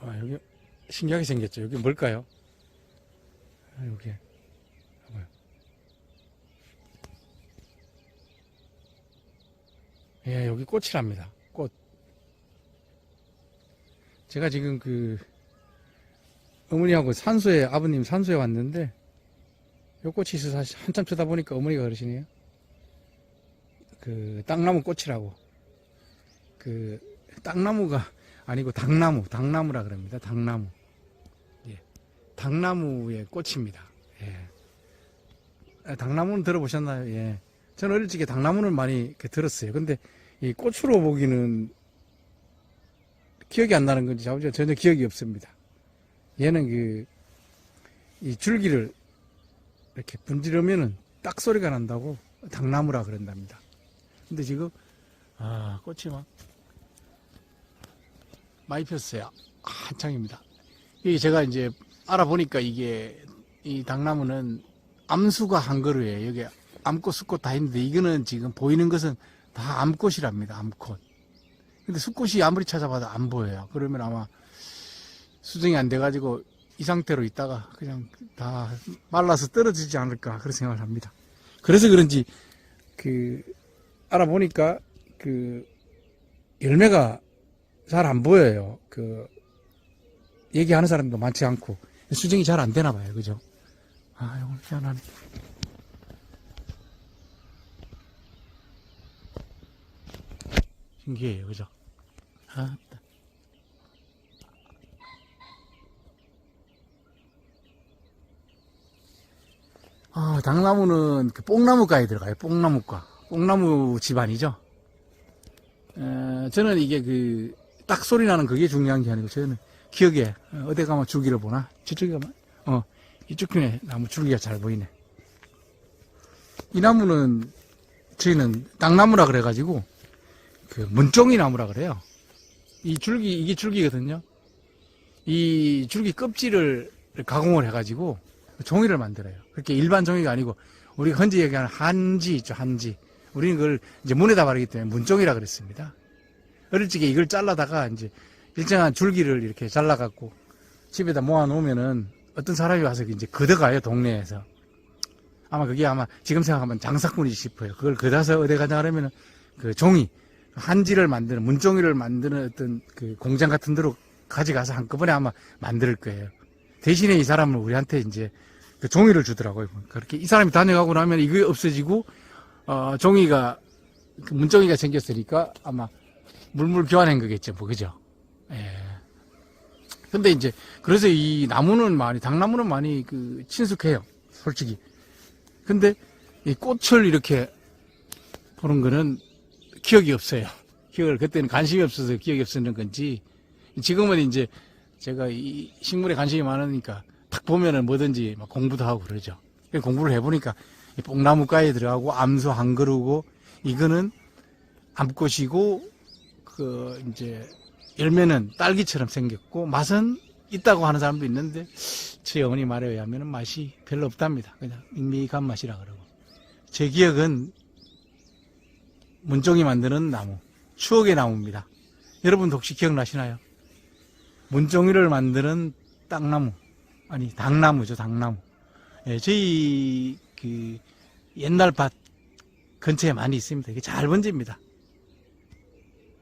와, 여기 신기하게 생겼죠. 여기 뭘까요? 아, 여기. 봐봐요. 예, 여기 꽃이랍니다. 꽃. 제가 지금 그, 어머니하고 산소에, 아버님 산소에 왔는데, 요 꽃이 있어서 한참 쳐다보니까 어머니가 그러시네요. 그, 땅나무 꽃이라고. 그, 땅나무가 아니고 당나무, 당나무라 그럽니다. 당나무. 예. 당나무의 꽃입니다. 예. 아, 당나무는 들어보셨나요? 예. 저는 어릴 적에 당나무는 많이 들었어요. 근데 이 꽃으로 보기는 기억이 안 나는 건지 전혀 기억이 없습니다. 얘는 그, 이 줄기를 이렇게 분지르면은 딱 소리가 난다고 당나무라 그런답니다. 근데 지금, 아, 꽃이 막 폈어요. 한창입니다. 이게 제가 이제 알아보니까 이게 이 당나무는 암수가 한 그루예요. 여기 암꽃, 수꽃 다 있는데 이거는 지금 보이는 것은 다 암꽃이랍니다. 암꽃. 근데 수꽃이 아무리 찾아봐도 안 보여요. 그러면 아마 수정이 안 돼가지고 이 상태로 있다가 그냥 다 말라서 떨어지지 않을까 그런 생각을 합니다. 그래서 그런지 그 알아보니까 그 열매가 잘 안 보여요. 그 얘기하는 사람도 많지 않고 수정이 잘 안 되나 봐요. 그죠? 아, 이거 희한하네. 신기해요. 그죠? 아, 따. 아, 당나무는 그 뽕나무과에 들어가요. 뽕나무과. 뽕나무 집안이죠. 에, 저는 이게 그, 딱 소리 나는 그게 중요한 게 아니고, 저는 기억에, 어, 어디 가면 줄기를 보나? 저쪽에 가면, 어, 이쪽 편에 나무 줄기가 잘 보이네. 이 나무는, 저희는 땅나무라 그래가지고, 그, 문종이 나무라 그래요. 이 줄기, 이게 줄기거든요. 이 줄기 껍질을 가공을 해가지고, 종이를 만들어요. 그렇게 일반 종이가 아니고, 우리 가 흔히 얘기하는 한지 있죠, 한지. 우리는 그걸 이제 문에다 바르기 때문에 문종이라 그랬습니다. 어릴 적에 이걸 잘라다가 이제 일정한 줄기를 이렇게 잘라갖고 집에다 모아놓으면은 어떤 사람이 와서 이제 걷어가요, 동네에서. 아마 그게 아마 지금 생각하면 장사꾼이 싶어요. 그걸 걷어서 어디 가냐 하면은 그 종이, 한지를 만드는, 문종이를 만드는 어떤 그 공장 같은 데로 가져가서 한꺼번에 아마 만들 거예요. 대신에 이 사람은 우리한테 이제 그 종이를 주더라고요. 그렇게 이 사람이 다녀가고 나면 이게 없어지고 어, 종이가, 그 문종이가 생겼으니까 아마 물물 교환한 거겠죠, 뭐, 그죠? 예. 근데 이제, 그래서 이 나무는 많이, 당나무는 많이 그, 친숙해요, 솔직히. 근데 이 꽃을 이렇게 보는 거는 기억이 없어요. 기억을, 그때는 관심이 없어서 기억이 없었는 건지, 지금은 이제 제가 이 식물에 관심이 많으니까 딱 보면은 뭐든지 막 공부도 하고 그러죠. 공부를 해보니까 이 뽕나무가에 들어가고 암수 한 그루고 이거는 암꽃이고 그 이제 열매는 딸기처럼 생겼고 맛은 있다고 하는 사람도 있는데 제 어머니 말에 의하면 맛이 별로 없답니다. 그냥 밍밍한 맛이라 그러고 제 기억은 문종이 만드는 나무 추억의 나무입니다. 여러분 혹시 기억나시나요? 문종이를 만드는 땅나무 아니 당나무죠 당나무. 예, 저희 그 옛날 밭 근처에 많이 있습니다. 이게 잘 번집니다.